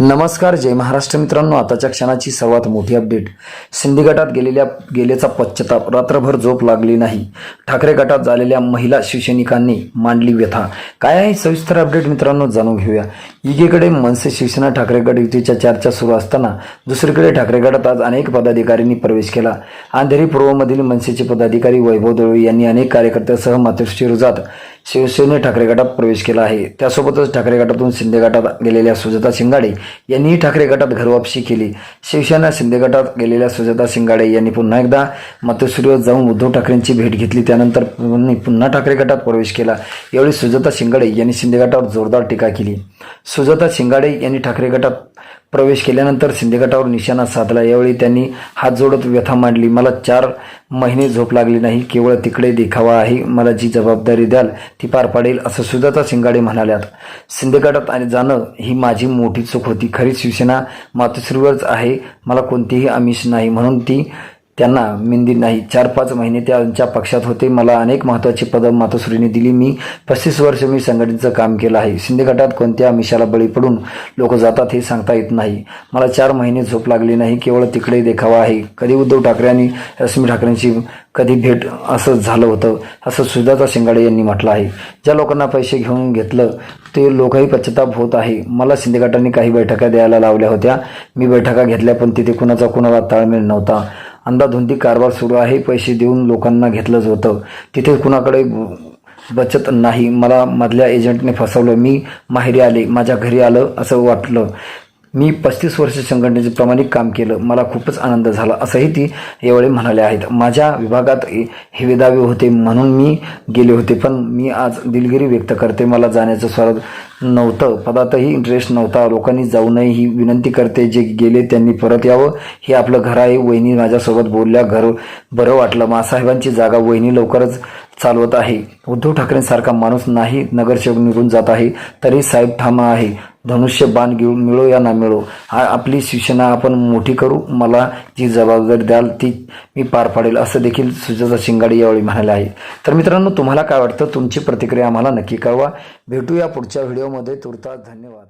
नमस्कार जय महाराष्ट्र मित्रांनो. आताच्या क्षणाची सर्वात मोठी अपडेट. सिंधी गटात गेलेल्या गेलेचा पश्चाताप. रात्रभर झोप लागली नाही. ठाकरे गटात झालेल्या महिला शिवसैनिकांनी मांडली व्यथा. काय आहे सविस्तर अपडेट मित्रांनो जाणून घेऊया. एकीकडे मनसे शिवसेना ठाकरे गट युतीच्या चर्चा सुरू असताना दुसरीकडे ठाकरे गटात आज अनेक पदाधिकाऱ्यांनी प्रवेश केला. अंधेरी पूर्वमधील मनसेचे पदाधिकारी वैभव दळवी यांनी अनेक कार्यकर्त्यासह मातोश्री रुजात शिवसेने ठाकरे गटात प्रवेश केला आहे. त्यासोबतच ठाकरे गटातून शिंदे गटात गेलेल्या सुजाता शिंगाडे यांनीही ठाकरे गटात घरवापसी केली. शिवसेना शिंदे गटात गेलेल्या सुजाता शिंगाडे यांनी पुन्हा एकदा मातोश्रीवर जाऊन उद्धव ठाकरेंची भेट घेतली. त्यानंतर पुन्हा ठाकरे गटात प्रवेश केला. यावेळी सुजाता शिंगाडे यांनी शिंदे गटावर जोरदार टीका केली. सुजाता शिंगाडे यांनी ठाकरे गटात प्रवेश केल्यानंतर शिंदे गटावर निशाणा साधला. यावेळी त्यांनी हात जोडत व्यथा मांडली. मला चार महिने झोप लागली नाही. केवळ तिकडे देखावा आहे. मला जी जबाबदारी द्याल ती पार पाडेल असं सुजाता शिंगाडे म्हणाल्यात. शिंदे गटात आणि जाणं ही माझी मोठी चूक होती. खरी शिवसेना मातोश्रीवरच आहे. मला कोणतीही आमिष नाही. म्हणून ती त्यांना मिंदी नाही. चार पाच महिने त्यांच्या पक्षात होते. मला अनेक महत्त्वाची पदं मातोश्रीने दिली. मी पस्तीस वर्ष मी संघटनेचं काम केलं आहे. शिंदे गटात कोणत्या आमिषाला बळी पडून लोक जातात हे सांगता येत नाही. मला चार महिने झोप लागली नाही. केवळ तिकडे देखावा आहे. कधी उद्धव ठाकरे आणि रश्मी ठाकरेंची कधी भेट असं झालं होतं असं सुजाता शिंगाडे यांनी म्हटलं आहे. ज्या लोकांना पैसे घेऊन घेतलं ते लोकही पश्चाताप होत आहे. मला शिंदे गटांनी काही बैठका द्यायला लावल्या होत्या. मी बैठका घेतल्या पण तिथे कुणाचा कुणाला ताळमेळ नव्हता. अंदाधुंदी कारभार सुरू आहे. पैसे देऊन लोकांना घेतलंच होतं. तिथे कुणाकडे बचत नाही. मला मधल्या एजंटने फसवलं. मी माहेरी आले. माझ्या घरी आलं असं वाटलं. मी पस्तीस वर्ष संघटनेचे प्रामाणिक काम केलं. मला खूपच आनंद झाला असंही ती यावेळी म्हणाले आहेत. माझ्या विभागात हे हे होते म्हणून मी गेले होते पण मी आज दिलगिरी व्यक्त करते. मला जाण्याचं स्वागत नव्हतं पदातही इंटरेस्ट नव्हता. लोकांनी जाऊ नये ही विनंती करते. जे गेले त्यांनी परत यावं. हे आपलं घर आहे. वहिनी माझ्यासोबत बोलल्या घर बरं वाटलं. मासाहेबांची जागा वहिनी लवकरच चालवत आहे. उद्धव ठाकरेंसारखा माणूस नाही नगरसेवक निघून जात आहे तरी साहेब ठामा आहे. धनुष्य बाण घेऊ मिळो या ना मिळो. आपली शिक्षणा आपण मोठी करू मला जी जबाबदारी द्याल ती मी पार पाडेल असं देखील सुजाता शिंगाडे यावेळी म्हणाले आहे. तर मित्रांनो तुम्हाला काय वाटतं? तुमची प्रतिक्रिया आम्हाला नक्की कळवा. भेटूया पुढच्या व्हिडिओमध्ये. तुर्तास धन्यवाद.